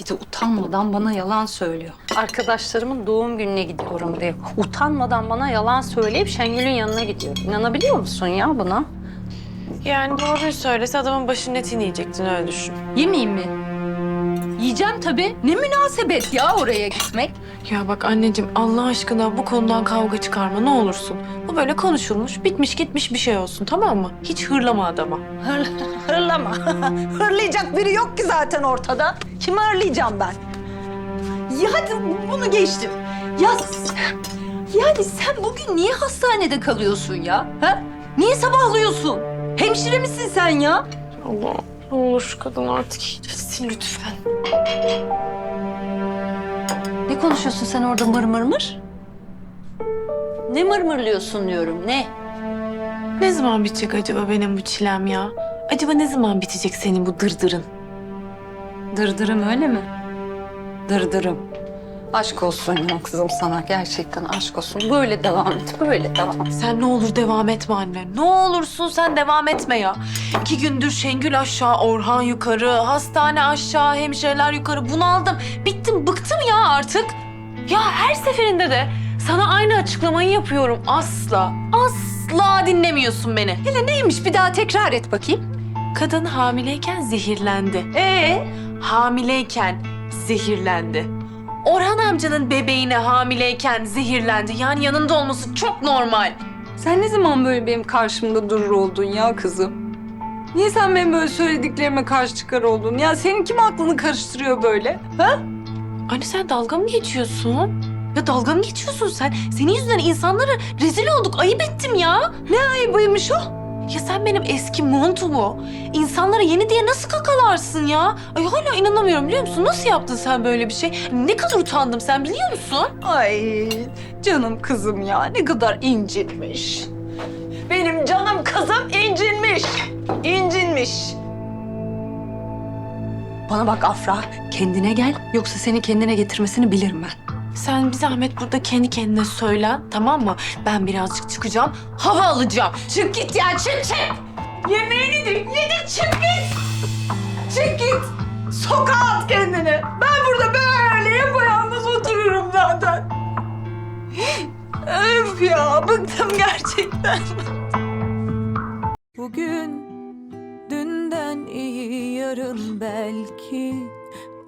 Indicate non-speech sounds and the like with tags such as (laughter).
Bir de utanmadan bana yalan söylüyor. Arkadaşlarımın doğum gününe gidiyorum diye. Utanmadan bana yalan söyleyip Şengül'ün yanına gidiyor. İnanabiliyor musun ya buna? Yani doğruyu söylese adamın başının etini yiyecektin öyle düşün. Yemeyeyim mi? Yiyeceğim tabii. Ne münasebet ya oraya gitmek. Ya bak anneciğim Allah aşkına bu konudan kavga çıkarma ne olursun. Bu böyle konuşulmuş, bitmiş gitmiş bir şey olsun tamam mı? Hiç hırlama adama. Hır, hırlama. (laughs) Hırlayacak biri yok ki zaten ortada. Kimi hırlayacağım ben? Ya hadi bunu geçtim. Ya yani sen bugün niye hastanede kalıyorsun ya? Ha? Niye sabahlıyorsun? Hemşire misin sen ya? Allah ne olur şu kadın artık iyileşsin lütfen. Ne konuşuyorsun sen orada mır mır mır? Ne mırmırlıyorsun diyorum ne? Ne zaman bitecek acaba benim bu çilem ya? Acaba ne zaman bitecek senin bu dırdırın? Dırdırım öyle mi? Dırdırım. Aşk olsun ya kızım sana gerçekten aşk olsun. Böyle devam et, böyle devam et. Sen ne olur devam etme anne. Ne olursun sen devam etme ya. İki gündür Şengül aşağı, Orhan yukarı, hastane aşağı, hemşireler yukarı. Bunaldım. Bittim, bıktım ya artık. Ya her seferinde de sana aynı açıklamayı yapıyorum. Asla, asla dinlemiyorsun beni. Hele neymiş bir daha tekrar et bakayım. Kadın hamileyken zehirlendi. Ee? Hamileyken zehirlendi. Orhan amcanın bebeğine hamileyken zehirlendi. Yani yanında olması çok normal. Sen ne zaman böyle benim karşımda durur oldun ya kızım? Niye sen benim böyle söylediklerime karşı çıkar oldun? Ya senin kim aklını karıştırıyor böyle? Ha? Anne sen dalga mı geçiyorsun? Ya dalga mı geçiyorsun sen? Senin yüzünden insanlara rezil olduk. Ayıp ettim ya. Ayıbıymış o. Ya sen benim eski montumu insanlara yeni diye nasıl kakalarsın ya? Ay hala inanamıyorum biliyor musun? Nasıl yaptın sen böyle bir şey? Ne kadar utandım sen biliyor musun? Ay canım kızım ya ne kadar incinmiş. Benim canım kızım incinmiş. İncinmiş. Bana bak Afra, kendine gel. Yoksa seni kendine getirmesini bilirim ben. Sen bir zahmet burada kendi kendine söylen tamam mı? Ben birazcık çıkacağım, hava alacağım. Çık git ya, çık çık. Yemeğini de yedin, çık git. Çık git. Sokağa at kendini. Ben burada böyle yapayalnız otururum zaten. Öf ya, bıktım gerçekten. Bugün dünden iyi yarın belki